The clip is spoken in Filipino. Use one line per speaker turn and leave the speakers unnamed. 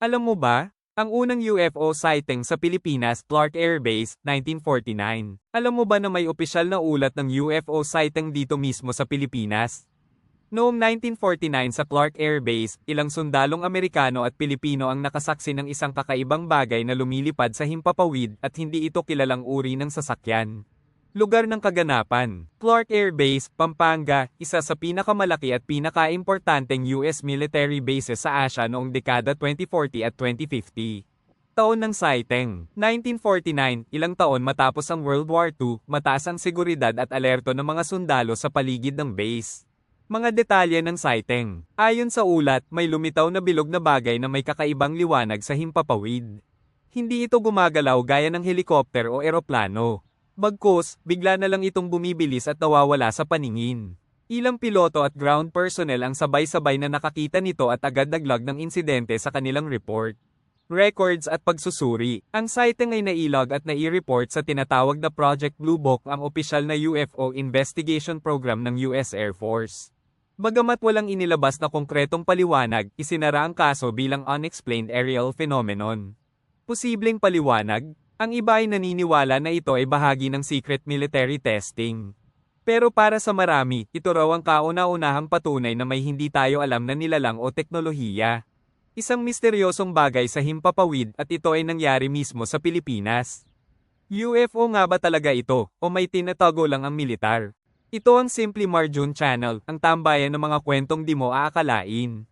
Alam mo ba, ang unang UFO sighting sa Pilipinas, Clark Air Base, 1949. Alam mo ba na may opisyal na ulat ng UFO sighting dito mismo sa Pilipinas? Noong 1949 sa Clark Air Base, ilang sundalong Amerikano at Pilipino ang nakasaksi ng isang kakaibang bagay na lumilipad sa himpapawid at hindi ito kilalang uri ng sasakyan. Lugar ng kaganapan, Clark Air Base, Pampanga, isa sa pinakamalaki at pinakaimportanteng US military bases sa Asia noong dekada 2040 at 2050. Taon ng sighting, 1949, ilang taon matapos ang World War II, mataas ang seguridad at alerto ng mga sundalo sa paligid ng base. Mga detalye ng sighting. Ayon sa ulat, may lumitaw na bilog na bagay na may kakaibang liwanag sa himpapawid. Hindi ito gumagalaw gaya ng helikopter o eroplano. Bagkus, bigla na lang itong bumibilis at nawawala sa paningin. Ilang piloto at ground personnel ang sabay-sabay na nakakita nito at agad naglag ng insidente sa kanilang report. Records at pagsusuri. Ang sighting ay nailog at nai-report sa tinatawag na Project Blue Book ang opisyal na UFO investigation program ng US Air Force. Bagamat walang inilabas na konkretong paliwanag, isinara ang kaso bilang unexplained aerial phenomenon. Posibleng paliwanag, ang iba ay naniniwala na ito ay bahagi ng secret military testing. Pero para sa marami, ito raw ang kauna-unahang patunay na may hindi tayo alam na nilalang o teknolohiya. Isang misteryosong bagay sa himpapawid at ito ay nangyari mismo sa Pilipinas. UFO nga ba talaga ito, o may tinatago lang ang militar? Ito ang Simply Marjun Channel, ang tambayan ng mga kwentong di mo aakalain.